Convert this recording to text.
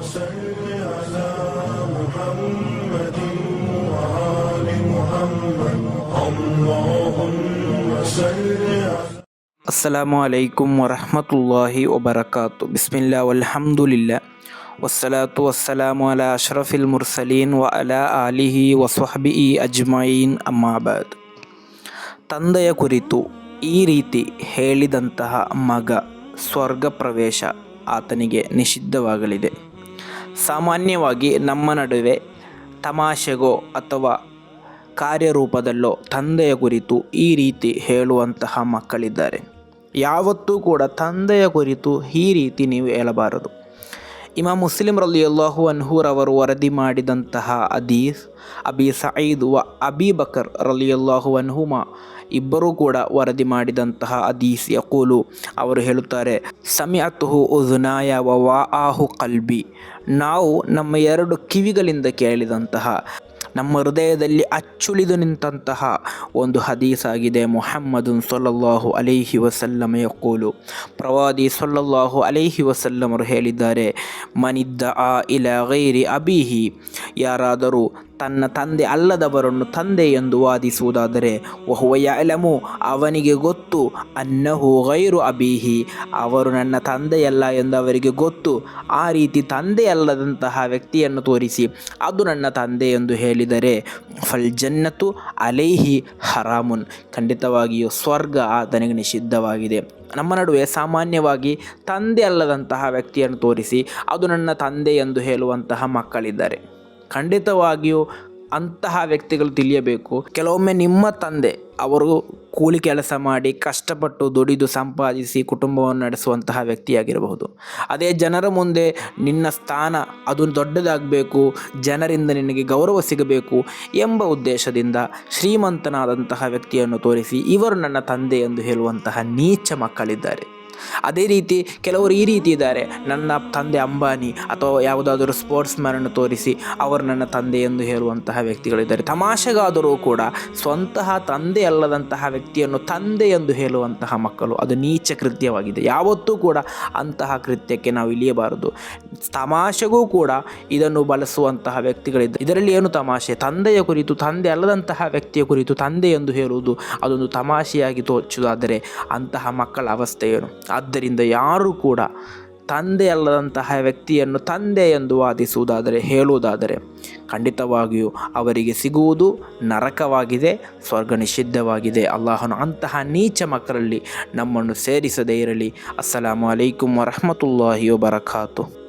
صل على محمد وآل محمد اللهم صل على ಅಸ್ಸಲಾಮು ಅಲೈಕುಂ ವರಹಮತುಲ್ಲಾಹಿ ವಬರಕಾತು ಬಿಸ್ಮಿಲ್ಲಾ ವಲ್ಹಮ್ದುಲಿಲ್ಲ ವಸ್ಸಲಾತು ವಸ್ಸಲಾಮು ಅಲಾ ಅಶ್ರಫಿಲ್ ಮುರ್ಸಲೀನ್ ವ ಅಲಾ ಆಲಿಹಿ ವಸ್ವಹಬಿ ಅಜ್ಮಯೀನ್ ಅಮ್ಮಾಬಾದ್ ತಂದೆಯ ಕುರಿತು ಈ ರೀತಿ ಹೇಳಿದಂತಹ ಮಗ ಸ್ವರ್ಗ ಪ್ರವೇಶ ಆತನಿಗೆ ನಿಷಿದ್ಧವಾಗಲಿದೆ ಸಾಮಾನ್ಯವಾಗಿ ನಮ್ಮ ನಡುವೆ ತಮಾಷೆಗೋ ಅಥವಾ ಕಾರ್ಯರೂಪದಲ್ಲೋ ತಂದೆಯ ಕುರಿತು ಈ ರೀತಿ ಹೇಳುವಂತಹ ಮಕ್ಕಳಿದ್ದಾರೆ. ಯಾವತ್ತೂ ಕೂಡ ತಂದೆಯ ಕುರಿತು ಈ ರೀತಿ ನೀವು ಹೇಳಬಾರದು. ಇಮಾ ಮುಸ್ಲಿಂ ರಲಿಯಲ್ಲಾಹು ಅನ್ಹೂರವರು ವರದಿ ಮಾಡಿದಂತಹ ಅದೀಸ್ ಅಬಿ ಸಯೀದ್ ವ ಅಬಿ ಬಕರ್ ರಲಿಯಲ್ಲಾಹು ಅನ್ಹುಮ ಇಬ್ಬರೂ ಕೂಡ ವರದಿ ಮಾಡಿದಂತಹ ಅದೀಸ್ ಯಕೂಲು. ಅವರು ಹೇಳುತ್ತಾರೆ, ಸಮಿಅತುಹು ಉಜುನಾಯ ವ ವಾ ಆಹು ಕಲ್ಬಿ. ನಾವು ನಮ್ಮ ಎರಡು ಕಿವಿಗಳಿಂದ ಕೇಳಿದಂತಹ ನಮ್ಮ ಹೃದಯದಲ್ಲಿ ಅಚ್ಚುಳಿದು ನಿಂತಹ ಒಂದು ಹದೀಸಾಗಿದೆ ಮೊಹಮ್ಮದುನ್ ಸೊಲ್ಲಲ್ಲಾಹು ಅಲೈಹಿ ವಸಲ್ಲಮ ಯಕೂಲು. ಪ್ರವಾದಿ ಸೊಲ್ಲಲ್ಲಾಹು ಅಲೈಹಿ ವಸಲ್ಲಮರು ಹೇಳಿದ್ದಾರೆ, ಮನಿದ್ದ ಆ ಇಲ ಗೈರಿ ಅಬಿಹಿ. ಯಾರಾದರೂ ತನ್ನ ತಂದೆ ಅಲ್ಲದವರನ್ನು ತಂದೆ ಎಂದು ವಾದಿಸುವುದಾದರೆ ವಹುವಯ ಎಲಮು ಅವನಿಗೆ ಗೊತ್ತು, ಅನ್ನಹು ಗೈರು ಅಬೀಹಿ, ಅವರು ನನ್ನ ತಂದೆಯಲ್ಲ ಎಂದು ಅವರಿಗೆ ಗೊತ್ತು, ಆ ರೀತಿ ತಂದೆಯಲ್ಲದಂತಹ ವ್ಯಕ್ತಿಯನ್ನು ತೋರಿಸಿ, ಅದು ನನ್ನ ತಂದೆ ಎಂದು ಹೇಳಿದರೆ, ಫಲ್ ಜನ್ನತು ಅಲೈಹಿ ಹರಾಮುನ್, ಖಂಡಿತವಾಗಿಯೂ ಸ್ವರ್ಗ ಆತನಿಗೆ ನಿಷಿದ್ಧವಾಗಿದೆ. ನಮ್ಮ ನಡುವೆ ಸಾಮಾನ್ಯವಾಗಿ ತಂದೆ ಅಲ್ಲದಂತಹ ವ್ಯಕ್ತಿಯನ್ನು ತೋರಿಸಿ, ಅದು ನನ್ನ ತಂದೆ ಎಂದು ಹೇಳುವಂತಹ ಮಕ್ಕಳಿದ್ದಾರೆ. ಖಂಡಿತವಾಗಿಯೂ ಅಂತಹ ವ್ಯಕ್ತಿಗಳು ತಿಳಿಯಬೇಕು. ಕೆಲವೊಮ್ಮೆ ನಿಮ್ಮ ತಂದೆ ಅವರು ಕೂಲಿ ಕೆಲಸ ಮಾಡಿ ಕಷ್ಟಪಟ್ಟು ದುಡಿದು ಸಂಪಾದಿಸಿ ಕುಟುಂಬವನ್ನು ನಡೆಸುವಂತಹ ವ್ಯಕ್ತಿಯಾಗಿರಬಹುದು. ಅದೇ ಜನರ ಮುಂದೆ ನಿನ್ನ ಸ್ಥಾನ ಅದು ದೊಡ್ಡದಾಗಬೇಕು, ಜನರಿಂದ ನಿನಗೆ ಗೌರವ ಸಿಗಬೇಕು ಎಂಬ ಉದ್ದೇಶದಿಂದ ಶ್ರೀಮಂತನಾದಂತಹ ವ್ಯಕ್ತಿಯನ್ನು ತೋರಿಸಿ ಇವರು ನನ್ನ ತಂದೆ ಎಂದು ಹೇಳುವಂತಹ ನೀಚ ಮಕ್ಕಳಿದ್ದಾರೆ. ಅದೇ ರೀತಿ ಕೆಲವರು ಈ ರೀತಿ ಇದ್ದಾರೆ. ನನ್ನ ತಂದೆ ಅಂಬಾನಿ ಅಥವಾ ಯಾವುದಾದರೂ ಸ್ಪೋರ್ಟ್ಸ್ ಮ್ಯಾನನ್ನು ತೋರಿಸಿ ಅವರು ನನ್ನ ತಂದೆ ಎಂದು ಹೇಳುವಂತಹ ವ್ಯಕ್ತಿಗಳಿದ್ದಾರೆ. ತಮಾಷೆಗಾದರೂ ಕೂಡ ಸ್ವಂತಹ ತಂದೆ ಅಲ್ಲದಂತಹ ವ್ಯಕ್ತಿಯನ್ನು ತಂದೆ ಎಂದು ಹೇಳುವಂತಹ ಮಕ್ಕಳು ಅದು ನೀಚ ಕೃತ್ಯವಾಗಿದೆ. ಯಾವತ್ತೂ ಕೂಡ ಅಂತಹ ಕೃತ್ಯಕ್ಕೆ ನಾವು ಇಳಿಯಬಾರದು. ತಮಾಷೆಗೂ ಕೂಡ ಇದನ್ನು ಬಳಸುವಂತಹ ವ್ಯಕ್ತಿಗಳಿದ್ದಾರೆ ಇದರಲ್ಲಿ ಏನು ತಮಾಷೆ? ತಂದೆಯ ಕುರಿತು, ತಂದೆ ಅಲ್ಲದಂತಹ ವ್ಯಕ್ತಿಯ ಕುರಿತು ತಂದೆ ಎಂದು ಹೇಳುವುದು ಅದೊಂದು ತಮಾಷೆಯಾಗಿ ತೋಚುವುದಾದರೆ ಅಂತಹ ಮಕ್ಕಳ ಅವಸ್ಥೆ ಏನು? ಆದ್ದರಿಂದ ಯಾರೂ ಕೂಡ ತಂದೆ ಅಲ್ಲದಂತಹ ವ್ಯಕ್ತಿಯನ್ನು ತಂದೆ ಎಂದು ವಾದಿಸುವುದಾದರೆ, ಹೇಳುವುದಾದರೆ ಖಂಡಿತವಾಗಿಯೂ ಅವರಿಗೆ ಸಿಗುವುದು ನರಕವಾಗಿದೆ, ಸ್ವರ್ಗ ನಿಷಿದ್ಧವಾಗಿದೆ. ಅಲ್ಲಾಹನು ಅಂತಹ ನೀಚ ಮಕ್ಕಳಲ್ಲಿ ನಮ್ಮನ್ನು ಸೇರಿಸದೇ ಇರಲಿ. ಅಸ್ಸಲಾಮು ಅಲೈಕುಮ್ ವರಹಮತುಲ್ಲಾಹಿ ವಬರಕಾತು.